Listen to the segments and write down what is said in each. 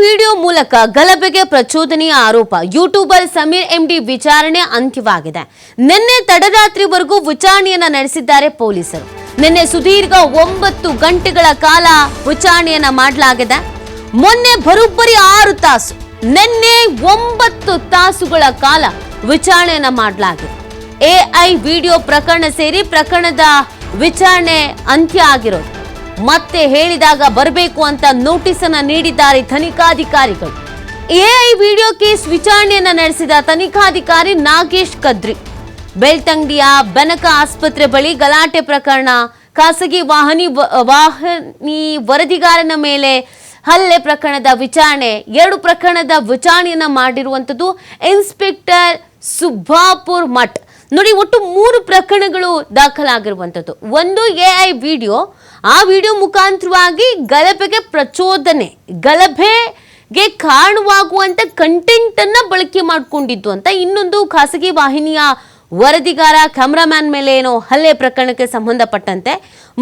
Video ಮೂಲಕ ಗಲಭೆಗೆ ಪ್ರಚೋದನೆಯ ಆರೋಪ. ಯೂಟ್ಯೂಬರ್ ಸಮೀರ್ ಎಂಡಿ ವಿಚಾರಣೆ ಅಂತ್ಯವಾಗಿದೆ. ನಿನ್ನೆ ತಡರಾತ್ರಿವರೆಗೂ ವಿಚಾರಣೆಯನ್ನ ನಡೆಸಿದ್ದಾರೆ ಪೊಲೀಸರು. ನಿನ್ನೆ ಸುದೀರ್ಘ ಒಂಬತ್ತು ಗಂಟೆಗಳ ಕಾಲ ವಿಚಾರಣೆಯನ್ನ ಮಾಡಲಾಗಿದೆ. ಮೊನ್ನೆ ಬರೋಬ್ಬರಿ ಆರು ತಾಸು, ನಿನ್ನೆ ಒಂಬತ್ತು ತಾಸುಗಳ ಕಾಲ ವಿಚಾರಣೆಯನ್ನ ಮಾಡಲಾಗಿದೆ. ಎಐ ವಿಡಿಯೋ ಪ್ರಕರಣ ಸೇರಿ ಪ್ರಕರಣದ ವಿಚಾರಣೆ ಅಂತ್ಯ ಆಗಿರೋದು. ಮತ್ತೆ ಹೇಳಿದಾಗ ಬರಬೇಕು ಅಂತ ನೋಟಿಸ್ ಅನ್ನ ನೀಡಿದ್ದಾರೆ ತನಿಖಾಧಿಕಾರಿಗಳು. ಎಐ ವಿಡಿಯೋ ಕೇಸ್ ವಿಚಾರಣೆಯನ್ನ ನಡೆಸಿದ ತನಿಖಾಧಿಕಾರಿ ನಾಗೇಶ್ ಕದ್ರಿ. ಬೆಳ್ತಂಗಡಿಯ ಬೆನಕ ಆಸ್ಪತ್ರೆ ಬಳಿ ಗಲಾಟೆ ಪ್ರಕರಣ, ಖಾಸಗಿ ವಾಹನಿ ವಾಹನಿ ವರದಿಗಾರನ ಮೇಲೆ ಹಲ್ಲೆ ಪ್ರಕರಣದ ವಿಚಾರಣೆ, ಎರಡು ಪ್ರಕರಣದ ವಿಚಾರಣೆಯನ್ನ ಮಾಡಿರುವಂಥದ್ದು ಇನ್ಸ್ಪೆಕ್ಟರ್ ಸುಬ್ಬಾಪುರ್ ಮಠ್. ನೋಡಿ, ಒಟ್ಟು ಮೂರು ಪ್ರಕರಣಗಳು ದಾಖಲಾಗಿರುವಂಥದ್ದು. ಒಂದು ಎ ಐ ವಿಡಿಯೋ, ಆ ವಿಡಿಯೋ ಮುಖಾಂತರವಾಗಿ ಗಲಭೆಗೆ ಪ್ರಚೋದನೆ, ಗಲಭೆಗೆ ಕಾರಣವಾಗುವಂತ ಕಂಟೆಂಟ್ ಅನ್ನ ಬಳಕೆ ಮಾಡಿಕೊಂಡಿದ್ದು ಅಂತ ಇನ್ನೊಂದು ಖಾಸಗಿ ವಾಹಿನಿಯ ವರದಿಗಾರ, ಕ್ಯಾಮ್ರಾಮ್ಯಾನ್ ಮೇಲೆ ಏನೋ ಹಲ್ಲೆ ಪ್ರಕರಣಕ್ಕೆ ಸಂಬಂಧಪಟ್ಟಂತೆ.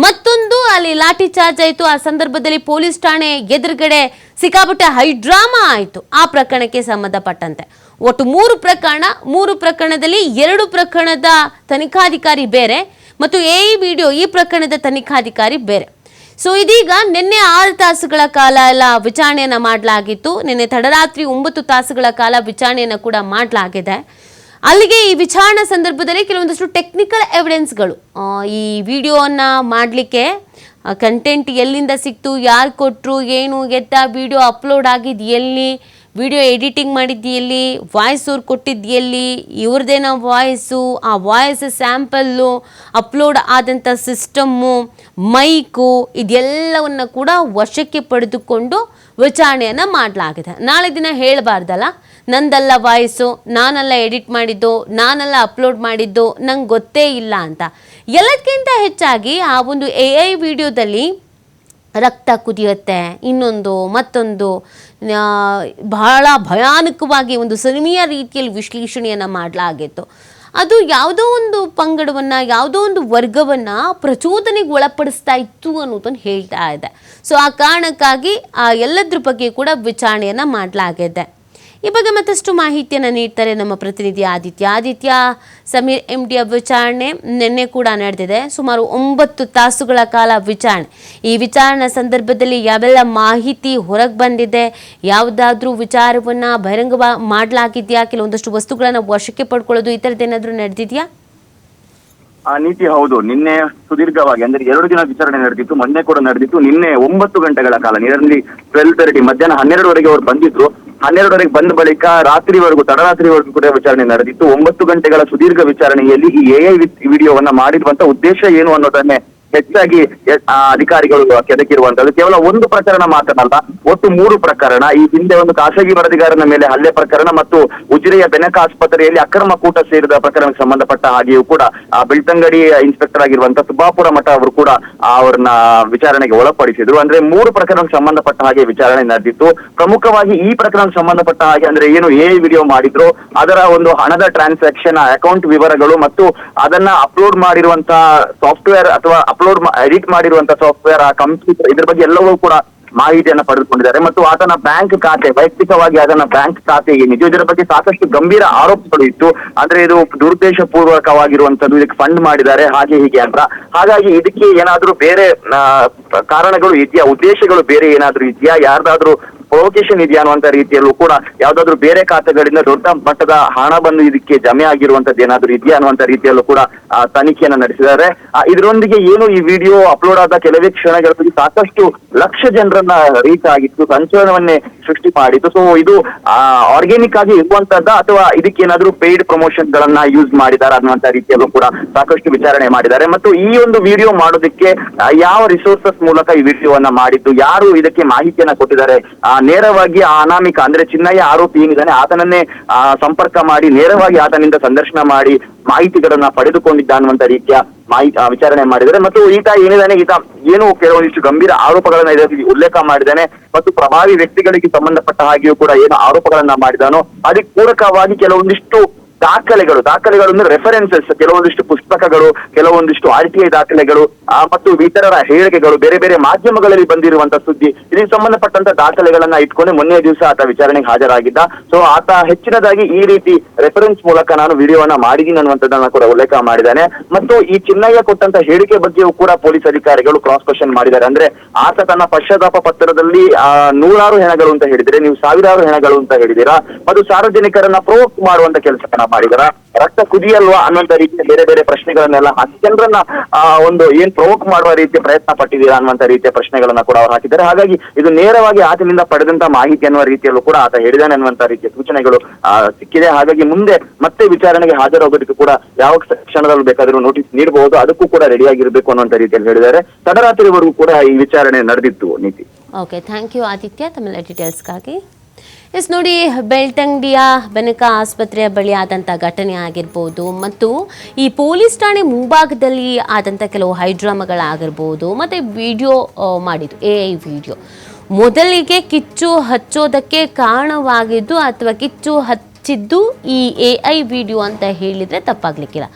ಮತ್ತೊಂದು, ಅಲ್ಲಿ ಲಾಠಿ ಚಾರ್ಜ್ ಆಯಿತು. ಆ ಸಂದರ್ಭದಲ್ಲಿ ಪೊಲೀಸ್ ಠಾಣೆ ಎದುರುಗಡೆ ಸಿಕ್ಕಾಪಟ್ಟೆ ಹೈಡ್ರಾಮಾ ಆಯಿತು ಆ ಪ್ರಕರಣಕ್ಕೆ ಸಂಬಂಧಪಟ್ಟಂತೆ. ಒಟ್ಟು ಮೂರು ಪ್ರಕರಣ, ಮೂರು ಪ್ರಕರಣದಲ್ಲಿ ಎರಡು ಪ್ರಕರಣದ ತನಿಖಾಧಿಕಾರಿ ಬೇರೆ ಮತ್ತು ಎ ವಿಡಿಯೋ ಈ ಪ್ರಕರಣದ ತನಿಖಾಧಿಕಾರಿ ಬೇರೆ. ಸೊ ಇದೀಗ ನಿನ್ನೆ ಆರು ತಾಸುಗಳ ಕಾಲ ಎಲ್ಲ ವಿಚಾರಣೆಯನ್ನು ಮಾಡಲಾಗಿತ್ತು. ನಿನ್ನೆ ತಡರಾತ್ರಿ ಒಂಬತ್ತು ತಾಸುಗಳ ಕಾಲ ವಿಚಾರಣೆಯನ್ನು ಕೂಡ ಮಾಡಲಾಗಿದೆ. ಅಲ್ಲಿಗೆ ಈ ವಿಚಾರಣಾ ಸಂದರ್ಭದಲ್ಲಿ ಕೆಲವೊಂದಷ್ಟು ಟೆಕ್ನಿಕಲ್ ಎವಿಡೆನ್ಸ್ಗಳು ಈ ವಿಡಿಯೋನ ಮಾಡಲಿಕ್ಕೆ ಕಂಟೆಂಟ್ ಎಲ್ಲಿಂದ ಸಿಕ್ತು, ಯಾರು ಕೊಟ್ಟರು ಏನು, ಎತ್ತ ವಿಡಿಯೋ ಅಪ್ಲೋಡ್ ಆಗಿದ್ದು ಎಲ್ಲಿ ವಿಡಿಯೋ ಎಡಿಟಿಂಗ್ ಮಾಡಿದ್ದು ಎಲ್ಲಿ ವಾಯ್ಸ್ ಅವ್ರು ಕೊಟ್ಟಿದ್ದು ಎಲ್ಲಿ ಇವ್ರದ್ದೇನೋ ವಾಯ್ಸು ಆ ವಾಯ್ಸ್ ಸ್ಯಾಂಪಲ್ಲು ಅಪ್ಲೋಡ್ ಆದಂಥ ಸಿಸ್ಟಮ್ಮು ಮೈಕು ಇದೆಲ್ಲವನ್ನು ಕೂಡ ವಶಕ್ಕೆ ಪಡೆದುಕೊಂಡು ವಿಚಾರಣೆಯನ್ನು ಮಾಡಲಾಗಿದೆ. ನಾಳೆ ದಿನ ಹೇಳಬಾರ್ದಲ್ಲ? ನಂದಲ್ಲ ವಾಯ್ಸು ನಾನೆಲ್ಲ ಎಡಿಟ್ ಮಾಡಿದ್ದು, ನಾನೆಲ್ಲ ಅಪ್ಲೋಡ್ ಮಾಡಿದ್ದು, ನಂಗೆ ಗೊತ್ತೇ ಇಲ್ಲ ಅಂತ. ಎಲ್ಲಕ್ಕಿಂತ ಹೆಚ್ಚಾಗಿ ಆ ಒಂದು ಎ ಐ ವಿಡಿಯೋದಲ್ಲಿ ರಕ್ತ ಕುದಿಯುತ್ತೆ, ಇನ್ನೊಂದು, ಮತ್ತೊಂದು ಬಹಳ ಭಯಾನಕವಾಗಿ ಒಂದು ಸಿನಿಮೆಯ ರೀತಿಯಲ್ಲಿ ವಿಶ್ಲೇಷಣೆಯನ್ನು ಮಾಡಲಾಗಿತ್ತು. ಅದು ಯಾವುದೋ ಒಂದು ಪಂಗಡವನ್ನು, ಯಾವುದೋ ಒಂದು ವರ್ಗವನ್ನು ಪ್ರಚೋದನೆಗೆ ಒಳಪಡಿಸ್ತಾ ಇತ್ತು ಅನ್ನೋದನ್ನು ಹೇಳ್ತಾ ಇದೆ. ಸೊ ಆ ಕಾರಣಕ್ಕಾಗಿ ಆ ಎಲ್ಲದ್ರ ಬಗ್ಗೆ ಕೂಡ ವಿಚಾರಣೆಯನ್ನು ಮಾಡಲಾಗಿದೆ. ಈ ಬಗ್ಗೆ ಮತ್ತಷ್ಟು ಮಾಹಿತಿಯನ್ನು ನೀಡ್ತಾರೆ ನಮ್ಮ ಪ್ರತಿನಿಧಿ ಆದಿತ್ಯ. ಆದಿತ್ಯ, ಸಮೀರ್ ಎಂ ಡಿ ವಿಚಾರಣೆ ನಿನ್ನೆ ಕೂಡ ನಡೆದಿದೆ. ಸುಮಾರು ಒಂಬತ್ತು ತಾಸುಗಳ ಕಾಲ ವಿಚಾರಣೆ. ಈ ವಿಚಾರಣೆ ಸಂದರ್ಭದಲ್ಲಿ ಯಾವೆಲ್ಲ ಮಾಹಿತಿ ಹೊರಗೆ ಬಂದಿದೆ, ಯಾವುದಾದ್ರೂ ವಿಚಾರವನ್ನು ಬಹಿರಂಗ ಮಾಡಲಾಗಿದೆಯಾ? ಕೆಲವೊಂದಷ್ಟು ವಸ್ತುಗಳನ್ನು ವಶಕ್ಕೆ ಪಡ್ಕೊಳ್ಳೋದು ಈ ಥರದ್ದೇನಾದರೂ ನಡೆದಿದೆಯಾ? ಆ, ನೀತಿ ಹೌದು. ನಿನ್ನೆ ಸುದೀರ್ಘವಾಗಿ, ಅಂದ್ರೆ ಎರಡು ದಿನ ವಿಚಾರಣೆ ನಡೆದಿತ್ತು, ಮೊನ್ನೆ ಕೂಡ ನಡೆದಿತ್ತು. ನಿನ್ನೆ ಒಂಬತ್ತು ಗಂಟೆಗಳ ಕಾಲ ನಿಯರ್ಲಿ ಟ್ವೆಲ್ ತರ್ಟಿ ಮಧ್ಯಾಹ್ನ ಹನ್ನೆರಡುವರೆಗೆ ಅವರು ಬಂದಿದ್ರು. ಹನ್ನೆರಡುವರೆಗೆ ಬಂದ ಬಳಿಕ ರಾತ್ರಿವರೆಗೂ, ತಡರಾತ್ರಿವರೆಗೂ ಕೂಡ ವಿಚಾರಣೆ ನಡೆದಿತ್ತು. ಒಂಬತ್ತು ಗಂಟೆಗಳ ಸುದೀರ್ಘ ವಿಚಾರಣೆಯಲ್ಲಿ ಈ ಎಐ ವಿಡಿಯೋವನ್ನ ಮಾಡಿರುವಂತ ಉದ್ದೇಶ ಏನು ಅನ್ನೋದನ್ನೇ ಹೆಚ್ಚಾಗಿ ಅಧಿಕಾರಿಗಳು ಕೆದಕಿರುವಂತದ್ದು ಕೇವಲ ಒಂದು ಪ್ರಕರಣ ಮಾತ್ರ ಅಲ್ಲ, ಒಟ್ಟು ಮೂರು ಪ್ರಕರಣ. ಈ ಹಿಂದೆ ಒಂದು ಖಾಸಗಿ ವರದಿಗಾರನ ಮೇಲೆ ಹಲ್ಲೆ ಪ್ರಕರಣ ಮತ್ತು ಉಜಿರೆಯ ಬೆನಕ ಆಸ್ಪತ್ರೆಯಲ್ಲಿ ಅಕ್ರಮ ಕೂಟ ಸೇರಿದ ಪ್ರಕರಣಕ್ಕೆ ಸಂಬಂಧಪಟ್ಟ ಹಾಗೆಯೂ ಕೂಡ ಬೆಳ್ತಂಗಡಿ ಇನ್ಸ್ಪೆಕ್ಟರ್ ಆಗಿರುವಂತ ಸುಬ್ಬಾಪುರ ಮಠ ಅವರು ಕೂಡ ಅವ್ರನ್ನ ವಿಚಾರಣೆಗೆ ಒಳಪಡಿಸಿದ್ರು. ಅಂದ್ರೆ ಮೂರು ಪ್ರಕರಣಕ್ಕೆ ಸಂಬಂಧಪಟ್ಟ ಹಾಗೆ ವಿಚಾರಣೆ ನಡೆದಿತ್ತು. ಪ್ರಮುಖವಾಗಿ ಈ ಪ್ರಕರಣಕ್ಕೆ ಸಂಬಂಧಪಟ್ಟ ಹಾಗೆ ಅಂದ್ರೆ ಏನು ಎ ವಿಡಿಯೋ ಮಾಡಿದ್ರು. ಅದರ ಒಂದು ಹಣದ ಟ್ರಾನ್ಸಾಕ್ಷನ್ ಅಕೌಂಟ್ ವಿವರಗಳು ಮತ್ತು ಅದನ್ನ ಅಪ್ಲೋಡ್ ಮಾಡಿರುವಂತಹ ಸಾಫ್ಟ್ವೇರ್ ಅಥವಾ ಅಪ್ಲೋಡ್ ಎಡಿಟ್ ಮಾಡಿರುವಂತ ಸಾಫ್ಟ್ವೇರ್ ಆ ಕಂಪ್ಯೂಟರ್ ಇದ್ರ ಬಗ್ಗೆ ಎಲ್ಲವೂ ಕೂಡ ಮಾಹಿತಿಯನ್ನ ಪಡೆದುಕೊಂಡಿದ್ದಾರೆ. ಮತ್ತು ಆತನ ಬ್ಯಾಂಕ್ ಖಾತೆ, ವೈಯಕ್ತಿಕವಾಗಿ ಆತನ ಬ್ಯಾಂಕ್ ಖಾತೆಗೆ ನಿಜ ಇದರ ಬಗ್ಗೆ ಸಾಕಷ್ಟು ಗಂಭೀರ ಆರೋಪಗಳು ಇತ್ತು. ಅಂದ್ರೆ ಇದು ದುರುದ್ದೇಶ ಪೂರ್ವಕವಾಗಿರುವಂತದ್ದು ಇದಕ್ಕೆ ಫಂಡ್ ಮಾಡಿದ್ದಾರೆ, ಹಾಗೆ ಹೀಗೆ ಅಂತ. ಹಾಗಾಗಿ ಇದಕ್ಕೆ ಏನಾದ್ರೂ ಬೇರೆ ಕಾರಣಗಳು ಇದೆಯಾ? ಉದ್ದೇಶಗಳು ಬೇರೆ ಏನಾದ್ರೂ ಇದೆಯಾ? ಯಾರ್ದಾದ್ರೂ ಪ್ರೊವೊಕೇಶನ್ ಇದೆಯಾ ಅನ್ನುವಂತ ರೀತಿಯಲ್ಲೂ ಕೂಡ ಯಾವ್ದಾದ್ರು ಬೇರೆ ಖಾತೆಗಳಿಂದ ದೊಡ್ಡ ಮಟ್ಟದ ಹಣ ಬಂದು ಇದಕ್ಕೆ ಜಮೆ ಆಗಿರುವಂತದ್ದು ಏನಾದ್ರು ಇದೆಯಾ ಅನ್ನುವಂತ ರೀತಿಯಲ್ಲೂ ಕೂಡ ತನಿಖೆಯನ್ನ ನಡೆಸಿದ್ದಾರೆ. ಇದರೊಂದಿಗೆ ಏನು ಈ ವಿಡಿಯೋ ಅಪ್ಲೋಡ್ ಆದ ಕೆಲವೇ ಕ್ಷಣಗಳಲ್ಲಿ ಸಾಕಷ್ಟು ಲಕ್ಷ ಜನರನ್ನ ರೀಚ್ ಆಗಿತ್ತು. ಸಂಚಲನವನ್ನೇ ಸೃಷ್ಟಿ ಮಾಡಿತ್ತು ಸೊ ಇದು ಆರ್ಗ್ಯಾನಿಕ್ ಆಗಿ ಇರುವಂತದ್ದ ಅಥವಾ ಇದಕ್ಕೆ ಏನಾದ್ರು ಪೇಯ್ಡ್ ಪ್ರಮೋಷನ್ ಗಳನ್ನ ಯೂಸ್ ಮಾಡಿದಾರ ಅನ್ನುವಂತ ರೀತಿಯಲ್ಲೂ ಕೂಡ ಸಾಕಷ್ಟು ವಿಚಾರಣೆ ಮಾಡಿದ್ದಾರೆ. ಮತ್ತು ಈ ಒಂದು ವಿಡಿಯೋ ಮಾಡೋದಕ್ಕೆ ಯಾವ ರಿಸೋರ್ಸಸ್ ಮೂಲಕ ಈ ವಿಡಿಯೋವನ್ನ ಮಾಡಿದ್ದು, ಯಾರು ಇದಕ್ಕೆ ಮಾಹಿತಿಯನ್ನ ಕೊಟ್ಟಿದ್ದಾರೆ ನೇರವಾಗಿ ಆ ಅನಾಮಿಕ, ಅಂದ್ರೆ ಚಿನ್ನಯ್ಯ ಆರೋಪಿ ಏನಿದ್ದಾನೆ, ಆತನನ್ನೇ ಸಂಪರ್ಕ ಮಾಡಿ, ನೇರವಾಗಿ ಆತನಿಂದ ಸಂದರ್ಶನ ಮಾಡಿ ಮಾಹಿತಿಗಳನ್ನ ಪಡೆದುಕೊಂಡಿದ್ದ ಅನ್ನುವಂತ ರೀತಿಯ ಮಾಹಿತಿ ವಿಚಾರಣೆ ಮಾಡಿದ್ದಾರೆ. ಮತ್ತು ಈತ ಏನಿದ್ದಾನೆ ಈತ ಏನು ಕೆಲವೊಂದಿಷ್ಟು ಗಂಭೀರ ಆರೋಪಗಳನ್ನ ಇದರಲ್ಲಿ ಉಲ್ಲೇಖ ಮಾಡಿದ್ದಾನೆ. ಮತ್ತು ಪ್ರಭಾವಿ ವ್ಯಕ್ತಿಗಳಿಗೆ ಸಂಬಂಧಪಟ್ಟ ಹಾಗೆಯೂ ಕೂಡ ಏನು ಆರೋಪಗಳನ್ನ ಮಾಡಿದಾನೋ ಅದಕ್ಕೆ ಪೂರಕವಾಗಿ ಕೆಲವೊಂದಿಷ್ಟು ದಾಖಲೆಗಳು ದಾಖಲೆಗಳು ಅಂದ್ರೆ ರೆಫರೆನ್ಸಸ್ ಕೆಲವೊಂದಿಷ್ಟು ಪುಸ್ತಕಗಳು, ಕೆಲವೊಂದಿಷ್ಟು ಆರ್ ಟಿ ಐ ದಾಖಲೆಗಳು ಮತ್ತು ಇತರರ ಹೇಳಿಕೆಗಳು, ಬೇರೆ ಬೇರೆ ಮಾಧ್ಯಮಗಳಲ್ಲಿ ಬಂದಿರುವಂತಹ ಸುದ್ದಿ. ಇದಕ್ಕೆ ಸಂಬಂಧಪಟ್ಟಂತ ದಾಖಲೆಗಳನ್ನ ಇಟ್ಕೊಂಡು ಮೊನ್ನೆ ದಿವಸ ಆತ ವಿಚಾರಣೆಗೆ ಹಾಜರಾಗಿದ್ದ. ಸೊ ಆತ ಹೆಚ್ಚಿನದಾಗಿ ಈ ರೀತಿ ರೆಫರೆನ್ಸ್ ಮೂಲಕ ನಾನು ವಿಡಿಯೋವನ್ನ ಮಾಡಿದ್ದೀನಿ ಅನ್ನುವಂಥದ್ದನ್ನ ಕೂಡ ಉಲ್ಲೇಖ ಮಾಡಿದ್ದಾನೆ. ಮತ್ತು ಈ ಚಿನ್ನಯ್ಯ ಕೊಟ್ಟಂತ ಹೇಳಿಕೆ ಬಗ್ಗೆಯೂ ಕೂಡ ಪೊಲೀಸ್ ಅಧಿಕಾರಿಗಳು ಕ್ರಾಸ್ ಕ್ವಶನ್ ಮಾಡಿದ್ದಾರೆ. ಅಂದ್ರೆ ಆತ ತನ್ನ ಪಶ್ಚಾತ್ತಾಪ ಪತ್ರದಲ್ಲಿ ನೂರಾರು ಹೆಣಗಳು ಅಂತ ಹೇಳಿದ್ರೆ, ನೀವು ಸಾವಿರಾರು ಹೆಣಗಳು ಅಂತ ಹೇಳಿದೀರಾ ಮತ್ತು ಸಾರ್ವಜನಿಕರನ್ನ ಪ್ರೋಕ್ ಮಾಡುವಂತ ಕೆಲಸವನ್ನ ಮಾಡಿದಾರ. ರಕ್ತ ಕುದಿಯಲ್ವಾ ಅನ್ನುವಂತ ರೀತಿಯ ಬೇರೆ ಬೇರೆ ಪ್ರಶ್ನೆಗಳನ್ನೆಲ್ಲ ಹಾಕಿ, ಜನರನ್ನ ಒಂದು ಏನ್ ಪ್ರವೋಕ್ ಮಾಡುವ ರೀತಿಯ ಪ್ರಯತ್ನ ಪಟ್ಟಿದ್ದೀರಾ ಅನ್ನುವಂತ ರೀತಿಯ ಪ್ರಶ್ನೆಗಳನ್ನ ಕೂಡ ಅವರು ಹಾಕಿದ್ದಾರೆ. ಹಾಗಾಗಿ ಇದು ನೇರವಾಗಿ ಆತನಿಂದ ಪಡೆದಂತ ಮಾಹಿತಿ ಅನ್ನುವ ರೀತಿಯಲ್ಲೂ ಕೂಡ ಆತ ಹೇಳಿದಾನೆ ಅನ್ನುವಂತ ರೀತಿಯ ಸೂಚನೆಗಳು ಸಿಕ್ಕಿದೆ. ಹಾಗಾಗಿ ಮುಂದೆ ಮತ್ತೆ ವಿಚಾರಣೆಗೆ ಹಾಜರಾಗೋದಕ್ಕೆ ಕೂಡ ಯಾವ ಕ್ಷಣದಲ್ಲೂ ಬೇಕಾದರೂ ನೋಟಿಸ್ ನೀಡಬಹುದು. ಅದಕ್ಕೂ ಕೂಡ ರೆಡಿಯಾಗಿರ್ಬೇಕು ಅನ್ನುವಂತ ರೀತಿಯಲ್ಲಿ ಹೇಳಿದ್ದಾರೆ. ತಡರಾತ್ರಿವರೆಗೂ ಕೂಡ ಈ ವಿಚಾರಣೆ ನಡೆದಿತ್ತು, ನೀತಿ. ಓಕೆ ಥ್ಯಾಂಕ್ ಯು ಆದಿತ್ಯ ತಮ್ಮೆಲ್ಲ ಡೀಟೇಲ್ಸ್ಗಾಗಿ ಎಸ್, ನೋಡಿ ಬೆಳ್ತಂಗಡಿಯ ಬೆನಕ ಆಸ್ಪತ್ರೆಯ ಬಳಿ ಆದಂಥ ಘಟನೆ ಆಗಿರ್ಬೋದು ಮತ್ತು ಈ ಪೊಲೀಸ್ ಠಾಣೆ ಮುಂಭಾಗದಲ್ಲಿ ಆದಂಥ ಕೆಲವು ಹೈಡ್ರಾಮಗಳಾಗಿರ್ಬೋದು ಮತ್ತು ವಿಡಿಯೋ ಮಾಡಿದ್ದು ಎ ಐ ವಿಡಿಯೋ. ಮೊದಲಿಗೆ ಕಿಚ್ಚು ಹಚ್ಚೋದಕ್ಕೆ ಕಾರಣವಾಗಿದ್ದು ಅಥವಾ ಕಿಚ್ಚು ಹಚ್ಚಿದ್ದು ಈ ಎ ಐ ವಿಡಿಯೋ ಅಂತ ಹೇಳಿದರೆ ತಪ್ಪಾಗ್ಲಿಕ್ಕಿಲ್ಲ.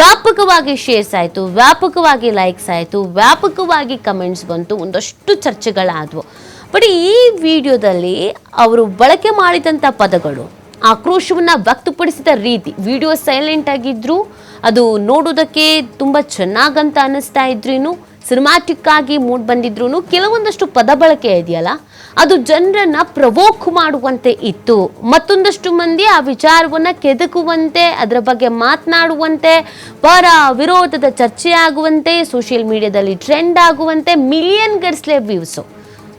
ವ್ಯಾಪಕವಾಗಿ ಶೇರ್ಸ್ ಆಯಿತು, ವ್ಯಾಪಕವಾಗಿ ಲೈಕ್ಸ್ ಆಯಿತು, ವ್ಯಾಪಕವಾಗಿ ಕಮೆಂಟ್ಸ್ ಬಂತು, ಒಂದಷ್ಟು ಚರ್ಚೆಗಳಾದವು. ಬಟ್ ಈ ವಿಡಿಯೋದಲ್ಲಿ ಅವರು ಬಳಕೆ ಮಾಡಿದಂಥ ಪದಗಳು, ಆಕ್ರೋಶವನ್ನು ವ್ಯಕ್ತಪಡಿಸಿದ ರೀತಿ, ವಿಡಿಯೋ ಸೈಲೆಂಟ್ ಆಗಿದ್ರು, ಅದು ನೋಡೋದಕ್ಕೆ ತುಂಬ ಚೆನ್ನಾಗಂತ ಅನ್ನಿಸ್ತಾ ಇದ್ರೂ ಸಿನಿಮ್ಯಾಟಿಕ್ ಆಗಿ ಮೂಡ್ ಬಂದಿದ್ರು ಕೆಲವೊಂದಷ್ಟು ಪದ ಬಳಕೆ ಇದೆಯಲ್ಲ, ಅದು ಜನರನ್ನ ಪ್ರವೋಕ್ ಮಾಡುವಂತೆ ಇತ್ತು. ಮತ್ತೊಂದಷ್ಟು ಮಂದಿ ಆ ವಿಚಾರವನ್ನ ಕೆದಕುವಂತೆ, ಅದರ ಬಗ್ಗೆ ಮಾತನಾಡುವಂತೆ, ಪರ ವಿರೋಧದ ಚರ್ಚೆ ಆಗುವಂತೆ ಸೋಷಿಯಲ್ ಮೀಡಿಯಾದಲ್ಲಿ ಟ್ರೆಂಡ್ ಆಗುವಂತೆ ಮಿಲಿಯನ್ ಗರ್ಸ್ಲೆ ವ್ಯೂಸು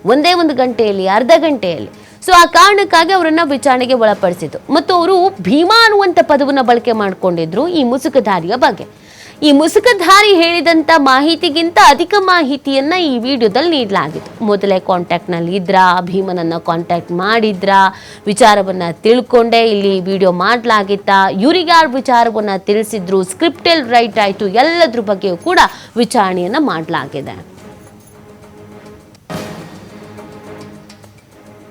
ಒಂದೇ ಒಂದು ಗಂಟೆಯಲ್ಲಿ, ಅರ್ಧ ಗಂಟೆಯಲ್ಲಿ. ಸೊ ಆ ಕಾರಣಕ್ಕಾಗಿ ಅವರನ್ನು ವಿಚಾರಣೆಗೆ ಒಳಪಡಿಸಿತು ಮತ್ತು ಅವರು ಭೀಮಾ ಅನ್ನುವಂಥ ಪದವನ್ನು ಬಳಕೆ ಮಾಡಿಕೊಂಡಿದ್ರು ಈ ಮುಸುಕಧಾರಿಯ ಬಗ್ಗೆ. ಈ ಮುಸುಕಧಾರಿ ಹೇಳಿದಂಥ ಮಾಹಿತಿಗಿಂತ ಅಧಿಕ ಮಾಹಿತಿಯನ್ನು ಈ ವಿಡಿಯೋದಲ್ಲಿ ನೀಡಲಾಗಿತ್ತು. ಮೊದಲೇ ಕಾಂಟ್ಯಾಕ್ಟ್ನಲ್ಲಿ ಇದ್ರಾ, ಭೀಮನನ್ನ ಕಾಂಟ್ಯಾಕ್ಟ್ ಮಾಡಿದ್ರಾ, ವಿಚಾರವನ್ನ ತಿಳ್ಕೊಂಡೆ, ಇಲ್ಲಿ ವಿಡಿಯೋ ಮಾಡಲಾಗಿತ್ತಾ ಯಾರು ವಿಚಾರವನ್ನ ತಿಳಿಸಿದ್ರು ಸ್ಕ್ರಿಪ್ಟಲ್ ರೈಟ್ ಆಯಿತು, ಎಲ್ಲದ್ರ ಬಗ್ಗೆಯೂ ಕೂಡ ವಿಚಾರಣೆಯನ್ನ ಮಾಡಲಾಗಿದೆ.